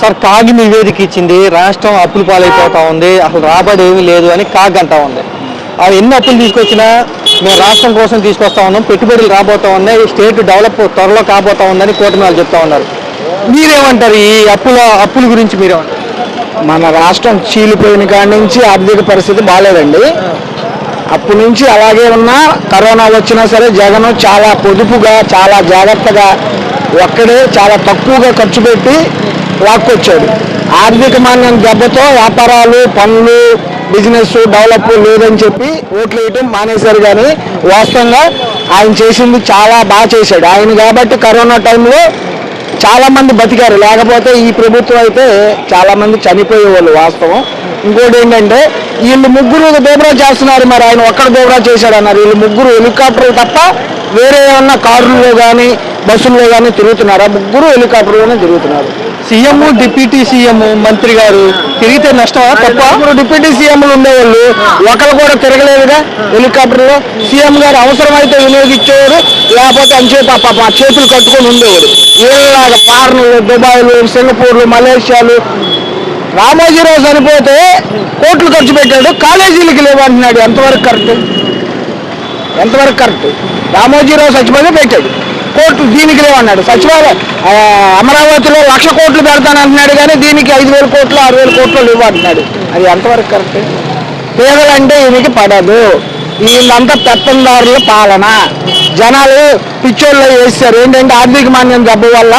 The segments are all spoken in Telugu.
సార్ కాగి నివేదిక ఇచ్చింది రాష్ట్రం అప్పులు పాలైపోతా ఉంది అసలు రాబడి ఏమీ లేదు అని కాగ్ అంటా ఉంది. అవి ఎన్ని అప్పులు తీసుకొచ్చినా మేము రాష్ట్రం కోసం తీసుకొస్తా ఉన్నాం పెట్టుబడులు రాబోతా ఉన్నాయి స్టేట్ డెవలప్ త్వరలో కాబోతా ఉందని కూటమి వాళ్ళు చెప్తా ఉన్నారు. మీరేమంటారు ఈ అప్పుల అప్పుల గురించి మీరేమంటారు? మన రాష్ట్రం చీలిపోయిన కాడి నుంచి ఆర్థిక పరిస్థితి బాగాలేదండి అప్పటి నుంచి అలాగే ఉన్నా కరోనా వచ్చినా సరే జగన్ చాలా పొదుపుగా చాలా జాగ్రత్తగా ఒక్కడే చాలా తక్కువగా ఖర్చు పెట్టి లాక్కొచ్చాడు ఆర్థిక మాన్యం దెబ్బతో వ్యాపారాలు పనులు బిజినెస్ డెవలప్ లేదని చెప్పి ఓట్లు వేయటం మానేశారు కానీ వాస్తవంగా ఆయన చేసింది చాలా బాగా చేశాడు. ఆయన కాబట్టి కరోనా టైంలో చాలా మంది బతికారు. లేకపోతే ఈ ప్రభుత్వం అయితే చాలా మంది చనిపోయేవాళ్ళు వాస్తవం. ఇంకోటి ఏంటంటే వీళ్ళు ముగ్గురు దోబరా చేస్తున్నారు మరి. ఆయన ఒక్కడ దోబరా చేశాడు అన్నారు. వీళ్ళు ముగ్గురు హెలికాప్టర్లు తప్ప వేరే ఏమన్నా కార్లలో కానీ బస్సుల్లో కానీ తిరుగుతున్నారా? ముగ్గురు హెలికాప్టర్లోనే తిరుగుతున్నారు. సీఎం డిప్యూటీ సీఎం మంత్రి గారు తిరిగితే నష్టమా? తప్ప? ఇప్పుడు డిప్యూటీ సీఎంలు ఉండేవాళ్ళు ఒకరు కూడా తిరగలేదుగా హెలికాప్టర్లో. సీఎం గారు అవసరమైతే వినియోగించేవారు లేకపోతే అంచేత పాప ఆ చేతులు కట్టుకొని ఉండేవారు. వీళ్ళలాగా ఫారెన్లు దుబాయ్లు సింగపూర్లు మలేషియాలు. రామోజీరావు చనిపోతే కోట్లు ఖర్చు పెట్టాడు కాలేజీలకి లేవంటున్నాడు ఎంతవరకు కరెక్ట్? ఎంతవరకు కరెక్ట్? రామోజీరావు చచ్చిపోతే పెట్టాడు. కోట్లు దీనికి లేవన్నాడు. సచివాలయం అమరావతిలో లక్ష కోట్లు పెడతానంటున్నాడు కానీ దీనికి ఐదు వేల కోట్లు ఆరు వేల కోట్లు అంటున్నాడు అది ఎంతవరకు కరెక్ట్? పేదలంటే ఈయనకి పడదు. వీళ్ళంతా పెత్తందారుల పాలన. జనాలు పిచ్చోళ్ళు వేస్తారు. ఏంటంటే ఆర్థిక మాన్యం దెబ్బ వల్ల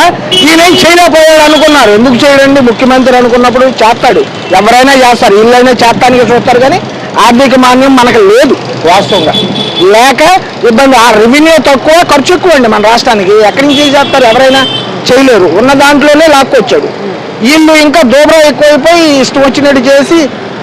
ఈయనేం చేయలేకపోయాడు అనుకున్నారు. ఎందుకు చేయడండి? ముఖ్యమంత్రి అనుకున్నప్పుడు చేస్తాడు. ఎవరైనా చేస్తారు. వీళ్ళైనా చేస్తానికి చూస్తారు కానీ ఆర్థిక మాన్యం మనకు లేదు. వాస్తవంగా లేక ఇబ్బంది. ఆ రెవెన్యూ తక్కువ ఖర్చు ఎక్కువ అండి మన రాష్ట్రానికి. ఎక్కడి నుంచి చేస్తారు? ఎవరైనా చేయలేరు. ఉన్న దాంట్లోనే లాక్కొచ్చాడు వీళ్ళు ఇంకా దూబరా ఎక్కువైపోయి ఇష్టం వచ్చినట్టు చేసి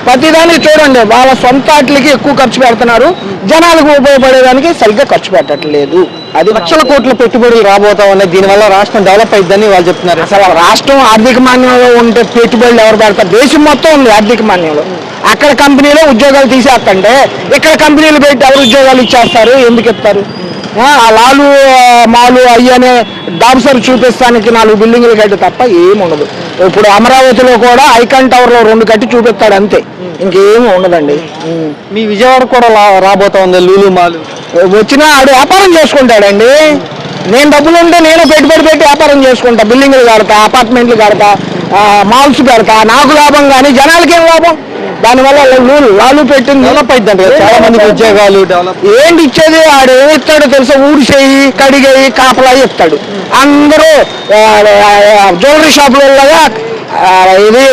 ప్రతిదానికి చూడండి. వాళ్ళ సొంత వాటికి ఎక్కువ ఖర్చు పెడుతున్నారు. జనాలకు ఉపయోగపడేదానికి సరిగ్గా ఖర్చు పెట్టట్లేదు. అది లక్షల కోట్ల పెట్టుబడులు రాబోతా ఉన్నాయి దీనివల్ల రాష్ట్రం డెవలప్ అయిద్దని వాళ్ళు చెప్తున్నారు. అసలు రాష్ట్రం ఆర్థిక మాన్యంలో ఉంటే పెట్టుబడులు ఎవరు పెడతారు? దేశం మొత్తం ఉంది ఆర్థిక మాన్యంలో అక్కడ కంపెనీలో ఉద్యోగాలు తీసేస్తంటే ఇక్కడ కంపెనీలు పెట్టి ఎవరు ఉద్యోగాలు ఇచ్చేస్తారు? ఎందుకు ఇస్తారు? ఆ, లాలు మాలు అయ్యనే డాబ్సర్ చూపిస్తానికి నాలుగు బిల్డింగ్లు కట్టి తప్ప ఏమి ఉండదు ఇప్పుడు అమరావతిలో కూడా ఐకాన్ టవర్లో రెండు కట్టి చూపిస్తాడు అంతే. ఇంకేమి ఉండదండి. మీ విజయవాడ కూడా రాబోతా ఉంది లూలు మాలు. వచ్చినా ఆడు వ్యాపారం చేసుకుంటాడండి. నేను డబ్బులు ఉంటే నేను పెట్టుబడి పెట్టి వ్యాపారం చేసుకుంటా. బిల్డింగ్లు కడతా అపార్ట్మెంట్లు కడతా మాల్స్ పెడతా నాకు లాభం కానీ జనాలకి లాభం? దానివల్ల లాలు లాలు పెట్టింది డెవలప్ కదా, చాలా మందికి ఉద్యోగాలు డెవలప్ ఏంటి ఇచ్చేది? ఆడు ఏమి ఇస్తాడో తెలుసా ఊడిసేయి కడిగేయి కాపలా ఇస్తాడు అందరూ జ్యువెలరీ షాపులలో ఇది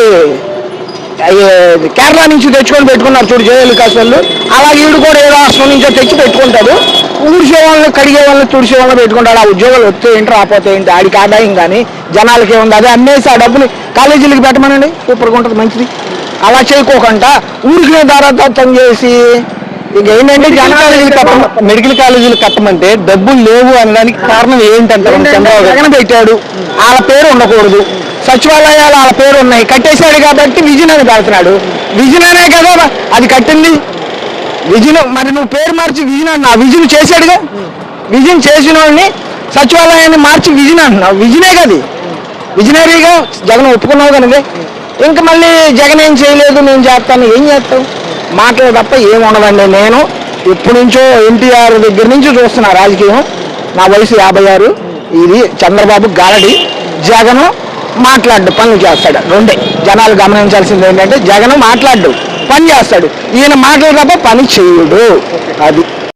కేరళ నుంచి తెచ్చుకొని పెట్టుకున్నారు చూడు జయలు కాసులు అలాగే ఈడు కూడా ఏ రాష్ట్రం నుంచో తెచ్చి పెట్టుకుంటాడు. ఊడిసే వాళ్ళని కడిగే వాళ్ళని తుడిసే వాళ్ళని పెట్టుకుంటాడు. ఆ ఉద్యోగాలు వస్తే ఏంటి రాకపోతే ఏంటి ఆడికి ఆదాయం కానీ జనాలకి ఏముంది? అదే అమ్మేసి ఆ డబ్బుని కాలేజీలకి పెట్టమనండి. సూపర్గా ఉంటుంది మంచిది. అలా చేయకోకుండా ఊరికి దారాదత్తం చేసి ఇంక ఏంటంటే జనాలు మెడికల్ కాలేజీలు కట్టమంటే డబ్బులు లేవు అనడానికి కారణం ఏంటంటారు? చంద్రబాబు? జగన్ పెట్టాడు. వాళ్ళ పేరు ఉండకూడదు. సచివాలయాలు వాళ్ళ పేరు ఉన్నాయి. కట్టేశాడు కాబట్టి విజన్ అని పెడుతున్నాడు. విజన్ అనే కదా అది కట్టింది. విజన్ మరి నువ్వు పేరు మార్చి విజన్ అన్నా. విజన్ చేశాడుగా. విజన్ చేసిన వాడిని సచివాలయాన్ని మార్చి విజన్ అంటున్నావు. విజనే కదా విజనరీగా జగన్ ఒప్పుకున్నావు కనుక ఇంక మళ్ళీ జగన్ ఏం చేయలేదు నేను చేస్తాను ఏం చేస్తావు మాటలు తప్ప ఏం ఉండదండి. నేను ఎప్పటి నుంచో ఎన్టీఆర్ దగ్గర నుంచి చూస్తున్నా రాజకీయం. నా వయసు యాభై ఆరు. ఇది చంద్రబాబు గారడి జగన్ మాట్లాడు పనులు చేస్తాడు. రెండే. జనాలు గమనించాల్సింది ఏంటంటే జగన్ మాట్లాడు పని చేస్తాడు. ఈయన మాటలు తప్ప పని చేయడు. అది.